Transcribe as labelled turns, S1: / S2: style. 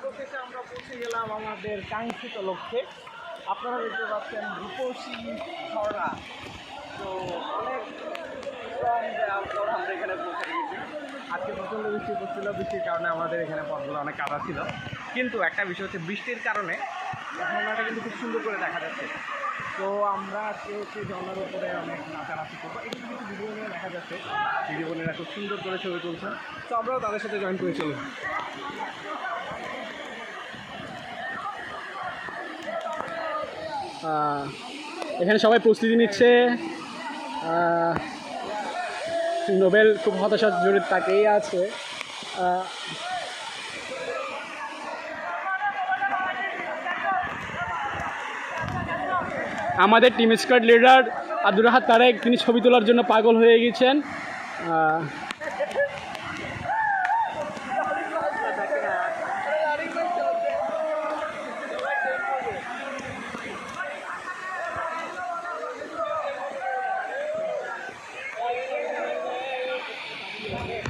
S1: অবশেষে আমরা পৌঁছে গেলাম আমাদের কাঙ্ক্ষিত লক্ষ্যে। আপনারা দেখতে পাচ্ছেন রূপসী ঝর্ণা। তো অনেক এখানে পৌঁছে আজকে প্রচণ্ড বৃষ্টি পড়ছিল। বৃষ্টির কারণে আমাদের এখানে পথগুলো অনেক কাদা ছিল। কিন্তু একটা বিষয় হচ্ছে বৃষ্টির কারণে ঝর্ণাটা কিন্তু খুব সুন্দর করে দেখা যাচ্ছে। তো আমরা আজকে হচ্ছে ঝর্ণার উপরে অনেক নাচানাচি করব। এখানে কিছু ভিডিও নিয়ে দেখা যাচ্ছে। ভিডিও বোনেরা খুব সুন্দর করে ছবি তুলছেন। তো আমরাও তাদের সাথে জয়েন করে চলুন
S2: এখানে সবাই প্রস্তুতি নিচ্ছে। নোবেল খুব হতাশা জড়িত তাকেই আছে। আমাদের team squad leader Abdur Rahat Tareq, তিনি ছবি তোলার জন্য পাগল হয়ে গেছেন। here.